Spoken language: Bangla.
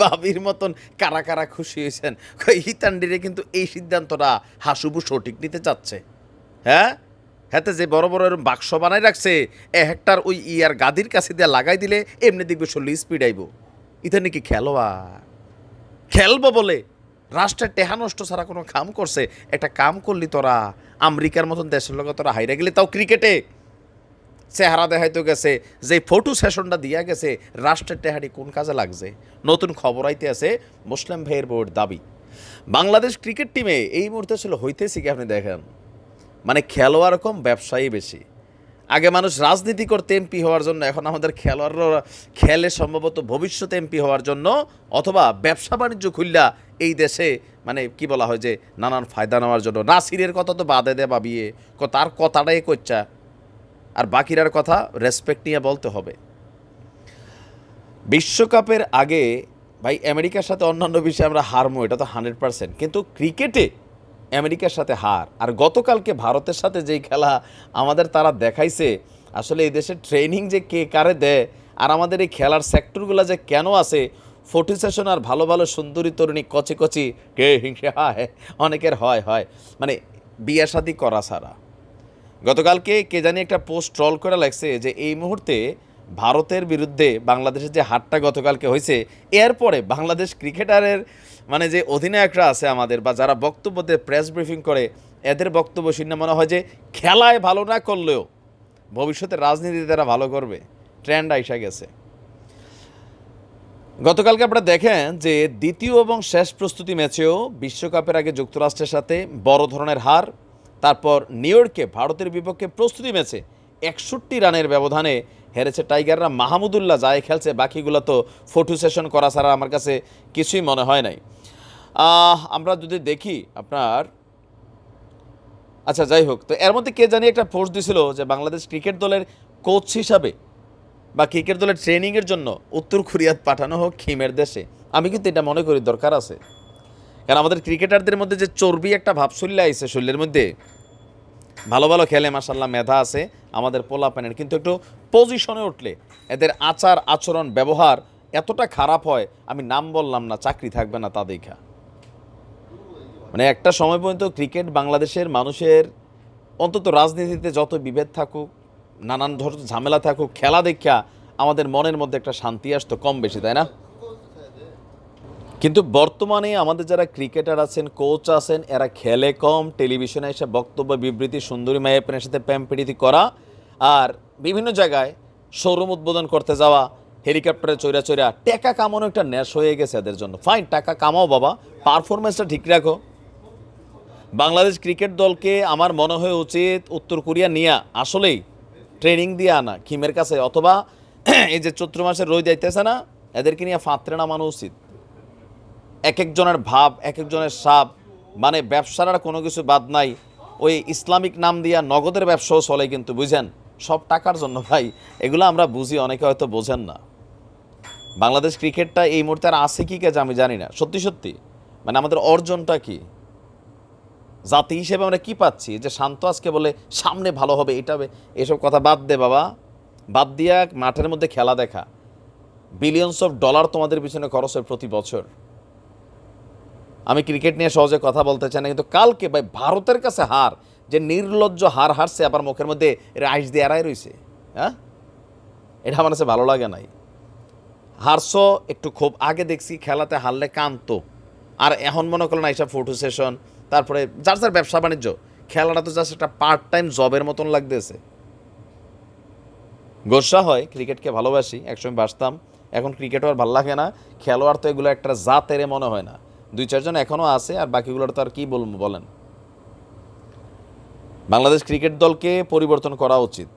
বাবির মতন কারা কারা খুশি হয়েছেন? হিতান্ডিরে কিন্তু এই সিদ্ধান্তটা হাসুবু সঠিক নিতে চাচ্ছে। হ্যাঁ? হ্যাঁ যে বড় বড় এরম বাক্স বানাই রাখছে, এ হেক্টার ওই ইয়ার গাদির কাছে দিয়ে লাগাই দিলে এমনি দেখবে শরীর স্পিড আইব। ইতা নাকি খেলোয়া খেলব বলে? রাষ্ট্রের টেহা নষ্ট ছাড়া কোনো কাম করছে? একটা কাম করলি তোরা, আমেরিকার মতন দেশের লোক তোরা হাইরা গেলে তাও ক্রিকেটে? চেহারা দেখাইতে গেছে যে ফটো সেশনটা দিয়া গেছে, রাষ্ট্রের টেহারি কোন কাজে লাগছে? নতুন খবর আইতে আছে মুসলিম ভাইয়ের বোর্ড দাবি। বাংলাদেশ ক্রিকেট টিমে এই মুহূর্তে ছিল হইতেছি কি আপনি দেখেন? মানে খেলোয়াড় কম, ব্যবসায়ী বেশি। আগে মানুষ রাজনীতি করতে এমপি হওয়ার জন্য, এখন আমাদের খেলোয়াড়রা খেলে সম্ভবত ভবিষ্যতে এমপি হওয়ার জন্য, অথবা ব্যবসা বাণিজ্য খুললা এই দেশে মানে কি বলা হয় যে, নানান ফায়দা নেওয়ার জন্য। নাসিরের কথা তো বাদে দে বাবিয়ে ক- তার কথাটাই করছা আর বাকিরার কথা রেসপেক্ট নিয়ে বলতে হবে। বিশ্বকাপের আগে, ভাই, আমেরিকার সাথে অন্যান্য বিষয়ে আমরা হারমো এটা তো হান্ড্রেড পার্সেন্ট। কিন্তু ক্রিকেটে আমেরিকার সাথে হার, আর গতকালকে ভারতের সাথে যেই খেলা আমাদের তারা দেখাইছে, আসলে এই দেশের ট্রেনিং যে কে কারে দেয়, আর আমাদের এই খেলার সেক্টরগুলো যে কেন আছে ফোর্টি সেশন আর ভালো ভালো সুন্দরী তরুণী কচি কচি, কে হিংসে হয়, অনেকের হয় হয়। মানে বিয়ে শাদি করা ছাড়া। গতকালকে কে জানি একটা পোস্ট ট্রল করে লাগছে যে এই মুহূর্তে ভারতের বিরুদ্ধে বাংলাদেশের যে হারটা গতকালকে হয়েছে এরপরে বাংলাদেশ ক্রিকেটারের মানে যে অধিনায়করা আছে আমাদের বা যারা বক্তব্য দিয়ে প্রেস ব্রিফিং করে, এদের বক্তব্য শুনে মনে হয় যে খেলায় ভালো না করলেও ভবিষ্যতে রাজনীতিতে তারা ভালো করবে। ট্রেন্ড আইসা গেছে। গতকালকে আপনারা দেখেন যে দ্বিতীয় এবং শেষ প্রস্তুতি ম্যাচেও বিশ্বকাপের আগে যুক্তরাষ্ট্রের সাথে বড় ধরনের হার তারপর নিউ ইয়র্কে ভারতের বিপক্ষে প্রস্তুতি ম্যাচে একষট্টি রানের ব্যবধানে হেরেছে টাইগাররা। মাহমুদুল্লাহ যায় খেলছে, বাকিগুলো তো ফটো সেশন করা ছাড়া আমার কাছে কিছুই মনে হয় নাই। আমরা যদি দেখি আপনার আচ্ছা যাই হোক, তো এর মধ্যে কে জানি একটা পোস্ট দিছিল যে বাংলাদেশ ক্রিকেট দলের কোচ হিসাবে বা ক্রিকেট দলের ট্রেনিংয়ের জন্য উত্তর কোরিয়াত পাঠানো হোক খিমের দেশে। আমি কিন্তু এটা মনে করি দরকার আছে। কারণ আমাদের ক্রিকেটারদের মধ্যে যে চর্বি একটা ভাব চলে আইছে শরীরের মধ্যে, ভালো ভালো খেলে মাসাল্লাহ মেধা আছে আমাদের পোলা প্যানের কিন্তু একটু পজিশনে উঠলে এদের আচার, আচরণ, ব্যবহার এতটা খারাপ হয়, আমি নাম বললাম না, চাকরি থাকবে না তা দেখা। মানে একটা সময় পর্যন্ত ক্রিকেট বাংলাদেশের মানুষের অন্তত রাজনীতিতে যত বিভেদ থাকুক, নানান ধরনের ঝামেলা থাকুক, খেলা দেখা, আমাদের মনের মধ্যে একটা শান্তি আসতো কম বেশি, তাই না? কিন্তু বর্তমানে আমাদের যারা ক্রিকেটার আছেন কোচ আছেন, এরা খেলে কম টেলিভিশনে এসে বক্তব্য, বিবৃতি, সুন্দরী মায়ের সাথে প্যাম্পিডিতি করা আর বিভিন্ন জায়গায় শোরুম উদ্বোধন করতে যাওয়া হেলিকপ্টারে চৈরা চৈরা টাকা কামানো একটা ন্যাশ হয়ে গেছে এদের জন্য। ফাইন টাকা কামাও বাবা পারফরমেন্সটা ঠিক রাখো। বাংলাদেশ ক্রিকেট দলকে আমার মনে হয় উচিত উত্তর কোরিয়া নিয়ে, আসলেই ট্রেনিং দিয়ে আনা খিমের কাছে, অথবা এই যে চৈত্র মাসের রোদ যাইতেছে না, এদেরকে নিয়ে ফাঁতরে নামানো উচিত। এক একজনের ভাব এক একজনের সাপ মানে ব্যবসার আর কোনো কিছু বাদ নাই। ওই ইসলামিক নাম দিয়া নগদের ব্যবসাও চলে কিন্তু, বুঝেন? সব টাকার জন্য ভাই, এগুলো আমরা বুঝি, অনেকে হয়তো বোঝেন না। বাংলাদেশ ক্রিকেটটা এই মুহূর্তে আর আছে কি কাজ আমি জানি না। সত্যি সত্যি? মানে আমাদের অর্জনটা কি? জাতি হিসেবে আমরা কি পাচ্ছি? যে শান্ত আজকে বলে সামনে ভালো হবে, এটা হবে, এসব কথা বাদ দে বাবা। বাদ দিয়া মাঠের মধ্যে খেলা দেখা। বিলিয়নস অফ ডলার তোমাদের পিছনে খরচ হয় প্রতি বছর। আমি ক্রিকেট নিয়ে সহজে কথা বলতে চাই না, কিন্তু কালকে ভাই ভারতের কাছে হার, যে নির্লজ্জ হার হারছে আবার মুখের মধ্যে রাইস দিয়ে এড়াই রয়েছে হ্যাঁ? এটা আমার কাছে ভালো লাগে নাই। হারছো একটু খুব আগে দেখছি খেলাতে হারলে কান্ত আর এখন মনে করলেন এইসব ফটো সেশন তারপরে যার যার ব্যবসা বাণিজ্য, খেলাটা তো জাস্ট একটা পার্ট টাইম জবের মতন লাগতেছে। গোসা হয়, ক্রিকেটকে ভালোবাসি, একসময় বাসতাম এখন ক্রিকেটও আর ভালো লাগে না, খেলোয়াড় তো এগুলো একটা জাতের মনে হয় না। দুই চারজন এখনও আছে, আর বাকিগুলোর তো আর কী বলব বলেন? বাংলাদেশ ক্রিকেট দলকে পরিবর্তন করা উচিত।